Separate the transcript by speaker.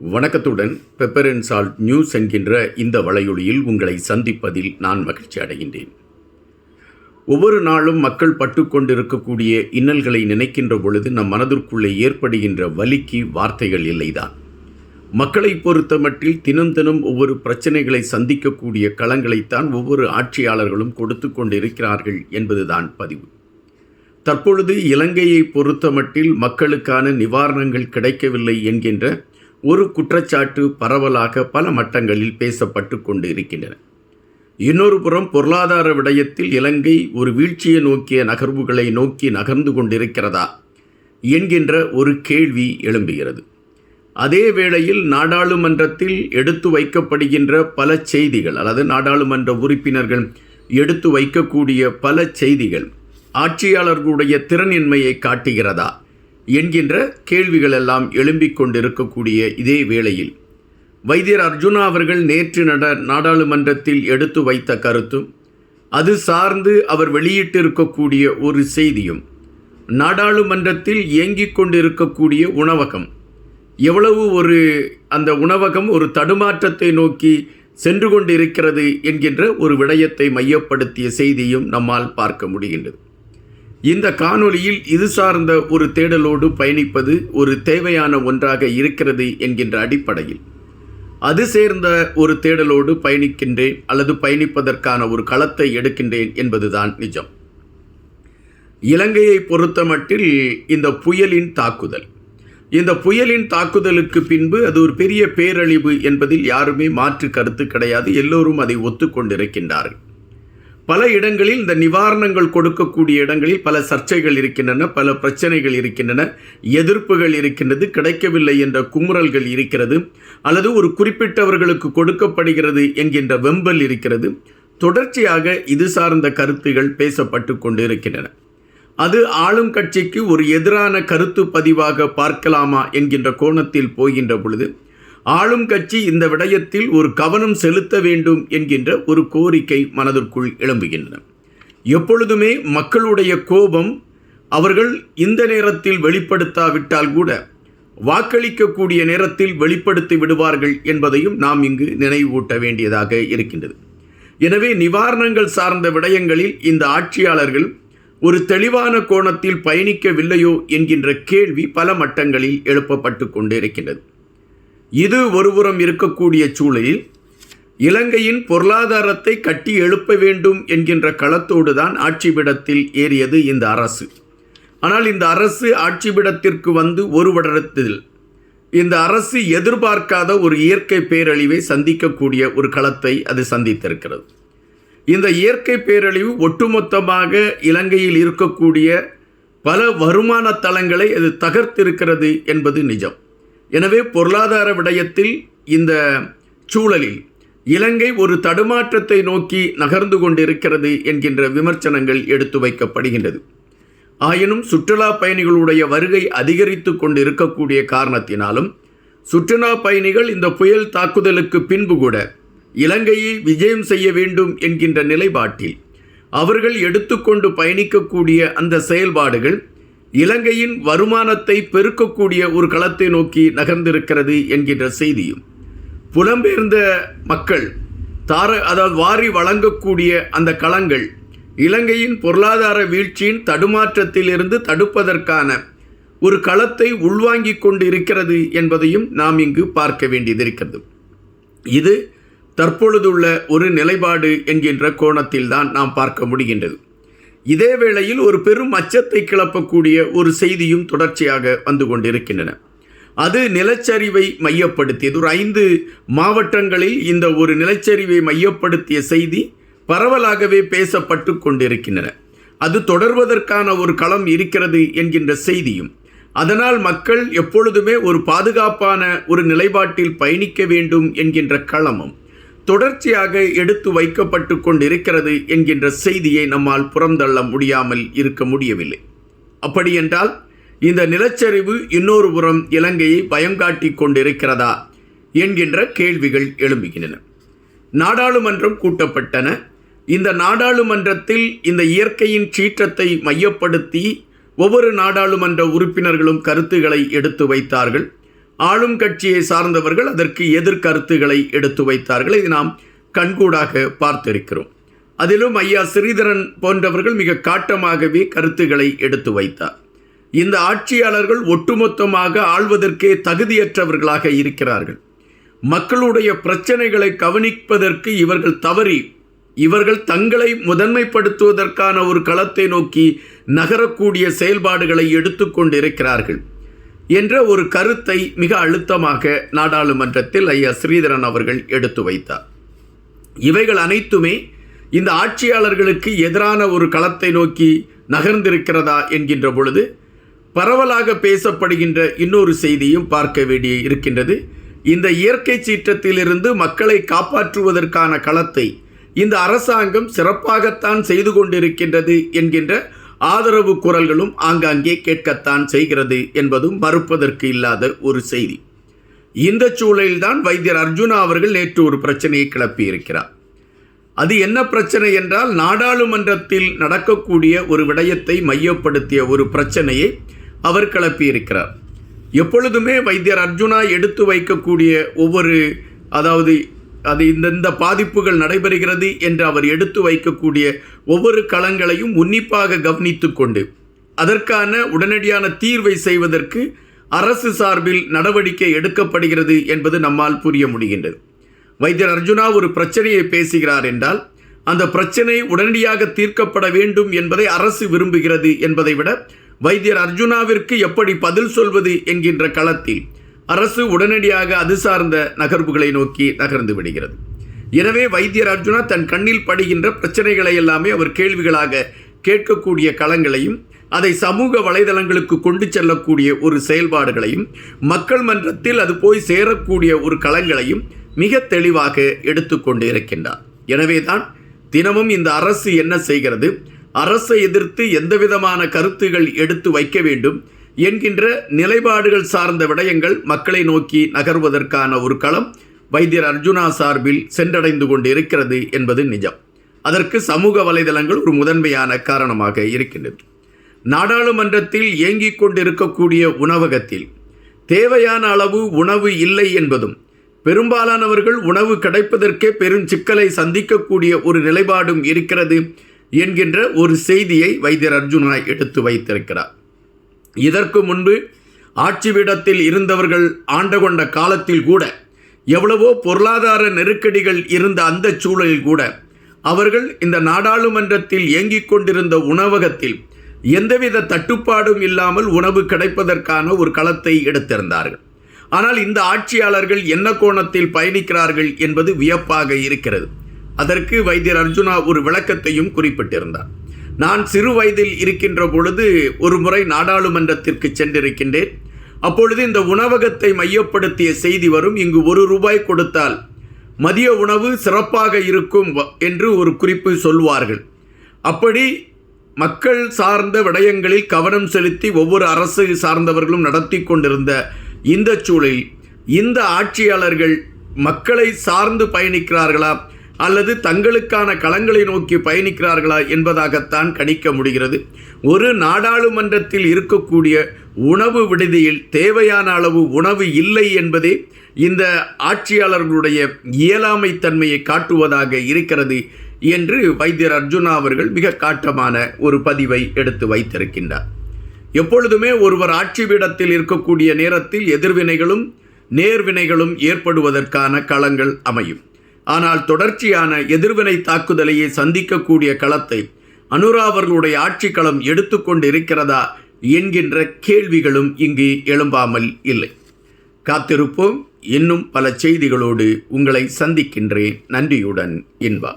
Speaker 1: வணக்கத்துடன் pepper and salt news என்கின்ற இந்த வலையொலியில் உங்களை சந்திப்பதில் நான் மகிழ்ச்சி அடைகின்றேன். ஒவ்வொரு நாளும் மக்கள் பட்டுக்கொண்டிருக்கக்கூடிய இன்னல்களை நினைக்கின்ற பொழுது நம் மனதிற்குள்ளே ஏற்படுகின்ற வலிக்கு வார்த்தைகள் இல்லைதான். மக்களை பொறுத்த மட்டில் தினம் தினம் ஒவ்வொரு பிரச்சனைகளை சந்திக்கக்கூடிய களங்களைத்தான் ஒவ்வொரு ஆட்சியாளர்களும் கொடுத்து கொண்டிருக்கிறார்கள் என்பதுதான் பதிவு. தற்பொழுது இலங்கையை பொறுத்தமட்டில் மக்களுக்கான நிவாரணங்கள் கிடைக்கவில்லை என்கின்ற ஒரு குற்றச்சாட்டு பரவலாக பல மட்டங்களில் பேசப்பட்டு கொண்டு இருக்கின்றன இன்னொரு புறம் பொருளாதார விடயத்தில் இலங்கை ஒரு வீழ்ச்சியை நோக்கிய நகர்வுகளை நோக்கி நகர்ந்து கொண்டிருக்கிறதா என்கின்ற ஒரு கேள்வி எழும்புகிறது. அதே வேளையில் நாடாளுமன்றத்தில் எடுத்து வைக்கப்படுகின்ற பல செய்திகள் அல்லது நாடாளுமன்ற உறுப்பினர்கள் எடுத்து வைக்கக்கூடிய பல செய்திகள் ஆட்சியாளர்களுடைய திறனின்மையை காட்டுகிறதா? என்கின்ற கேள்விகள் எல்லாம் எழும்பிக் கொண்டிருக்கக்கூடிய இதே வேளையில் வைத்தியர் அர்ஜுனா அவர்கள் நேற்று நட நாடாளுமன்றத்தில் எடுத்து வைத்த கருத்தும் அது சார்ந்து அவர் வெளியிட்டிருக்கக்கூடிய ஒரு செய்தியும் நாடாளுமன்றத்தில் இயங்கிக் கொண்டிருக்கக்கூடிய உணவகம். எவ்வளவு ஒரு அந்த உணவகம் ஒரு தடுமாற்றத்தை நோக்கி சென்று கொண்டிருக்கிறது என்கின்ற ஒரு விடயத்தை மையப்படுத்திய செய்தியும் நம்மால் பார்க்க முடிகின்றது. இந்த காணொளியில் இது சார்ந்த ஒரு தேடலோடு பயணிப்பது ஒரு தேவையான ஒன்றாக இருக்கிறது என்கின்ற அடிப்படையில். அது சேர்ந்த ஒரு தேடலோடு பயணிக்கின்றேன் அல்லது பயணிப்பதற்கான ஒரு களத்தை எடுக்கின்றேன் என்பதுதான் நிஜம். இலங்கையை பொறுத்தமட்டில் இந்த புயலின் தாக்குதல். இந்த புயலின் தாக்குதலுக்கு பின்பு அது ஒரு பெரிய பேரழிவு என்பதில் யாருமே மாற்று கருத்து கிடையாது. எல்லோரும் அதை ஒத்துக்கொண்டிருக்கின்றார்கள். பல இடங்களில் இந்த நிவாரணங்கள் கொடுக்கக்கூடிய இடங்களில் பல சர்ச்சைகள் இருக்கின்றன பல பிரச்சனைகள் இருக்கின்றன எதிர்ப்புகள் இருக்கின்றது கிடைக்கவில்லை என்ற குமுறல்கள் இருக்கிறது அல்லது ஒரு குறிப்பிட்டவர்களுக்கு கொடுக்கப்படுகிறது என்கின்ற வெம்பல் இருக்கிறது. தொடர்ச்சியாக இது சார்ந்த கருத்துகள் பேசப்பட்டு கொண்டு இருக்கின்றன அது ஆளும் கட்சிக்கு ஒரு எதிரான கருத்து பதிவாக பார்க்கலாமா என்கின்ற கோணத்தில் போகின்ற பொழுது ஆளும் கட்சி இந்த விடயத்தில் ஒரு கவனம் செலுத்த வேண்டும் என்கின்ற ஒரு கோரிக்கை மனதிற்குள் எழும்புகின்றன. எப்பொழுதுமே மக்களுடைய கோபம் அவர்கள் இந்த நேரத்தில் வெளிப்படுத்தாவிட்டால் கூட வாக்களிக்கக்கூடிய நேரத்தில் வெளிப்படுத்தி விடுவார்கள் என்பதையும் நாம் இங்கு நினைவூட்ட வேண்டியதாக இருக்கின்றது. எனவே நிவாரணங்கள் சார்ந்த விடயங்களில் இந்த ஆட்சியாளர்கள் ஒரு தெளிவான கோணத்தில் பயணிக்கவில்லையோ என்கின்ற கேள்வி பல மட்டங்களில் எழுப்பப்பட்டு கொண்டிருக்கின்றது. இது ஒருபுறம் இருக்கக்கூடிய சூழலில் இலங்கையின் பொருளாதாரத்தை கட்டி எழுப்ப வேண்டும் என்கின்ற களத்தோடு தான் ஆட்சிபிடத்தில் ஏறியது இந்த அரசு. ஆனால் இந்த அரசு ஆட்சிபிடத்திற்கு வந்து ஒரு வருடத்தில் இந்த அரசு எதிர்பார்க்காத ஒரு இயற்கை பேரழிவை சந்திக்கக்கூடிய ஒரு களத்தை அது சந்தித்திருக்கிறது. இந்த இயற்கை பேரழிவு ஒட்டுமொத்தமாக இலங்கையில் இருக்கக்கூடிய பல வருமான தளங்களை அது தகர்த்திருக்கிறது என்பது நிஜம். எனவே பொருளாதார விடயத்தில் இந்த சூழலில் இலங்கை ஒரு தடுமாற்றத்தை நோக்கி நகர்ந்து கொண்டிருக்கிறது என்கின்ற விமர்சனங்கள் எடுத்து வைக்கப்படுகின்றது. ஆயினும் சுற்றுலா பயணிகளுடைய வருகை அதிகரித்து கொண்டு இருக்கக்கூடிய காரணத்தினாலும் சுற்றுலா பயணிகள் இந்த புயல் தாக்குதலுக்கு பின்பு கூட இலங்கையை விஜயம் செய்ய வேண்டும் என்கின்ற நிலைப்பாட்டில் அவர்கள் எடுத்துக்கொண்டு பயணிக்கக்கூடிய அந்த செயல்பாடுகள் இலங்கையின் வருமானத்தை பெருக்கக்கூடிய ஒரு களத்தை நோக்கி நகர்ந்திருக்கிறது என்கின்ற செய்தியும் புலம்பெயர்ந்த மக்கள் தார அதாவது வாரி வழங்கக்கூடிய அந்த களங்கள் இலங்கையின் பொருளாதார வீழ்ச்சியின் தடுமாற்றத்திலிருந்து தடுப்பதற்கான ஒரு களத்தை உள்வாங்கிக் கொண்டு இருக்கிறது என்பதையும் நாம் இங்கு பார்க்க வேண்டியதிருக்கிறது இது தற்பொழுதுள்ள ஒரு நிலைப்பாடு என்கின்ற கோணத்தில் தான் நாம் பார்க்க முடிகின்றது. இதே வேளையில் ஒரு பெரும் அச்சத்தை கிளப்பக்கூடிய ஒரு செய்தியும் தொடர்ச்சியாக வந்து கொண்டிருக்கின்றன. அது நிலச்சரிவை மையப்படுத்தியது. ஒரு ஐந்து மாவட்டங்களில் இந்த ஒரு நிலச்சரிவை மையப்படுத்திய செய்தி பரவலாகவே பேசப்பட்டு கொண்டிருக்கின்றன. அது தொடர்வதற்கான ஒரு களம் இருக்கிறது என்கின்ற செய்தியும் அதனால் மக்கள் எப்பொழுதுமே ஒரு பாதுகாப்பான ஒரு நிலைப்பாட்டில் பயணிக்க வேண்டும் என்கின்ற களமும் தொடர்ச்சியாக எடுத்து வைக்கப்பட்டு கொண்டிருக்கிறது என்கின்ற செய்தியை நம்மால் புறந்தள்ள முடியாமல் இருக்க முடியவில்லை. அப்படியென்றால் இந்த நிலச்சரிவு இன்னொரு புறம் இலங்கையை பயங்காட்டி கொண்டிருக்கிறதா என்கின்ற கேள்விகள் எழும்புகின்றன. நாடாளுமன்றம் கூட்டப்பட்டன. இந்த நாடாளுமன்றத்தில் இந்த இயற்கையின் சீற்றத்தை மையப்படுத்தி ஒவ்வொரு நாடாளுமன்ற உறுப்பினர்களும் கருத்துக்களை எடுத்து வைத்தார்கள். ஆளும் கட்சியை சார்ந்தவர்கள் அதற்கு எதிர்கருத்துகளை எடுத்து வைத்தார்கள். இதை நாம் கண்கூடாக பார்த்திருக்கிறோம். அதிலும் ஐயா ஸ்ரீதரன் போன்றவர்கள் மிக காட்டமாகவே கருத்துக்களை எடுத்து வைத்தார். இந்த ஆட்சியாளர்கள் ஒட்டுமொத்தமாக ஆள்வதற்கே தகுதியற்றவர்களாக இருக்கிறார்கள். மக்களுடைய பிரச்சனைகளை கவனிப்பதற்கு இவர்கள் தவறி இவர்கள் தங்களை முதன்மைப்படுத்துவதற்கான ஒரு களத்தை நோக்கி நகரக்கூடிய செயல்பாடுகளை எடுத்துக்கொண்டிருக்கிறார்கள் என்ற ஒரு கருத்தை மிக அழுத்தமாக நாடாளுமன்றத்தில் ஐயா ஸ்ரீதரன் அவர்கள் எடுத்து வைத்தார். இவைகள் அனைத்துமே இந்த ஆட்சியாளர்களுக்கு எதிரான ஒரு களத்தை நோக்கி நகர்ந்திருக்கிறதா என்கின்ற பொழுது பரவலாக பேசப்படுகின்ற இன்னொரு செய்தியும் பார்க்க வேண்டிய இருக்கின்றது. இந்த இயற்கை சீற்றத்திலிருந்து மக்களை காப்பாற்றுவதற்கான களத்தை இந்த அரசாங்கம் சிறப்பாகத்தான் செய்து கொண்டிருக்கின்றது என்கின்ற ஆதரவு குரல்களும் ஆங்காங்கே கேட்கத்தான் செய்கிறது என்பதும் மறுப்பதற்கு இல்லாத ஒரு செய்தி. இந்த சூழலில்தான் வைத்தியர் அர்ஜுனா அவர்கள் நேற்று ஒரு பிரச்சனையை கிளப்பியிருக்கிறார். அது என்ன பிரச்சனை என்றால் நாடாளுமன்றத்தில் நடக்கக்கூடிய ஒரு விடயத்தை மையப்படுத்திய ஒரு பிரச்சனையை அவர் கிளப்பியிருக்கிறார். எப்பொழுதுமே வைத்தியர் அர்ஜுனா எடுத்து வைக்கக்கூடிய ஒவ்வொரு அதாவது அது இந்தந்த பாதிப்புகள் நடைபெறுகிறது என்று அவர் எடுத்து வைக்கக்கூடிய ஒவ்வொரு களங்களையும் உன்னிப்பாக கவனித்து கொண்டு அதற்கான உடனடியான தீர்வை செய்வதற்கு அரசு சார்பில் நடவடிக்கை எடுக்கப்படுகிறது என்பது நம்மால் புரிய முடிகின்றது. வைத்தியர் அர்ஜுனா ஒரு பிரச்சனையை பேசுகிறார் என்றால் அந்த பிரச்சனை உடனடியாக தீர்க்கப்பட வேண்டும் என்பதை அரசு விரும்புகிறது என்பதை விட வைத்தியர் அர்ஜுனாவிற்கு எப்படி பதில் சொல்வது என்கின்ற களத்தில் அரசு உடனடியாக அது சார்ந்த நகர்வுகளை நோக்கி நகர்ந்து விடுகிறது. எனவே வைத்தியர் அர்ஜுனா தன் கண்ணில் படுகின்ற பிரச்சனைகளை எல்லாமே அவர் கேள்விகளாக கேட்கக்கூடிய களங்களையும் அதை சமூக வலைதளங்களுக்கு கொண்டு செல்லக்கூடிய ஒரு செயல்பாடுகளையும் மக்கள் மன்றத்தில் அது போய் சேரக்கூடிய ஒரு களங்களையும் மிக தெளிவாக எடுத்துக்கொண்டு இருக்கின்றார் எனவேதான் தினமும் இந்த அரசு என்ன செய்கிறது? அரசை எதிர்த்து எந்தவிதமான கருத்துகள் எடுத்து வைக்க வேண்டும்? என்கின்ற நிலைப்பாடுகள் சார்ந்த விடயங்கள் மக்களை நோக்கி நகர்வதற்கான ஒரு களம் வைத்தியர் அர்ஜுனா சார்பில் சென்றடைந்து கொண்டு இருக்கிறது என்பது நிஜம். அதற்கு சமூக வலைதளங்கள் ஒரு முதன்மையான காரணமாக இருக்கின்றது. நாடாளுமன்றத்தில் இயங்கிக் கொண்டிருக்கக்கூடிய உணவகத்தில் தேவையான அளவு உணவு இல்லை என்பதும் பெரும்பாலானவர்கள் உணவு கிடைப்பதற்கே பெரும் சிக்கலை சந்திக்கக்கூடிய ஒரு நிலைப்பாடும் இருக்கிறது என்கின்ற ஒரு செய்தியை வைத்தியர் அர்ஜுனா எடுத்து வைத்திருக்கிறார். இதற்கு முன்பு ஆட்சி பீடத்தில் இருந்தவர்கள் ஆண்டு கொண்ட காலத்தில் கூட எவ்வளவோ பொருளாதார நெருக்கடிகள் இருந்த அந்த சூழலில் கூட அவர்கள் இந்த நாடாளுமன்றத்தில் இயங்கிக் கொண்டிருந்த உணவகத்தில் எந்தவித தட்டுப்பாடும் இல்லாமல் உணவு கிடைப்பதற்கான ஒரு களத்தை எடுத்திருந்தார்கள். ஆனால் இந்த ஆட்சியாளர்கள் என்ன கோணத்தில் பயணிக்கிறார்கள் என்பது வியப்பாக இருக்கிறது. அதற்கு வைத்தியர் அர்ஜுனா ஒரு விளக்கத்தையும் குறிப்பிட்டிருந்தார். நான் சிறு வயதில் இருக்கின்ற பொழுது ஒரு முறை நாடாளுமன்றத்திற்கு சென்றிருக்கின்றேன். அப்பொழுது இந்த உணவகத்தை மையப்படுத்திய செய்தி வரும் இங்கு ஒரு ரூபாய் கொடுத்தால் மதிய உணவு சிறப்பாக இருக்கும் என்று ஒரு குறிப்பு சொல்வார்கள். அப்படி மக்கள் சார்ந்த விடயங்களில் கவனம் செலுத்தி ஒவ்வொரு அரசு சார்ந்தவர்களும் நடத்தி கொண்டிருந்த இந்த சூழலில் இந்த ஆட்சியாளர்கள் மக்களை சார்ந்து பயணிக்கிறார்களா? அல்லது தங்களுக்கான களங்களை நோக்கி பயணிக்கிறார்களா என்பதாகத்தான் கணிக்க முடிகிறது. ஒரு நாடாளுமன்றத்தில் இருக்கக்கூடிய உணவு விடுதியில் தேவையான அளவு உணவு இல்லை என்பதே இந்த ஆட்சியாளர்களுடைய இயலாமை தன்மையை காட்டுவதாக இருக்கிறது என்று வைத்தியர் அர்ஜுனா அவர்கள் மிக காட்டமான ஒரு பதிவை எடுத்து வைத்திருக்கின்றார். எப்பொழுதுமே ஒருவர் ஆட்சி பீடத்தில் இருக்கக்கூடிய நேரத்தில் எதிர்வினைகளும் நேர்வினைகளும் ஏற்படுவதற்கான களங்கள் அமையும். ஆனால் தொடர்ச்சியான எதிர்வினை தாக்குதலையே சந்திக்கக்கூடிய களத்தை அனுரா அவர்களுடைய ஆட்சி களம் எடுத்துக்கொண்டு இருக்கிறதா என்கின்ற கேள்விகளும் இங்கு எழும்பாமல் இல்லை. காத்திருப்போம். இன்னும் பல செய்திகளோடு உங்களை சந்திக்கின்றேன். நன்றியுடன் இன்பா.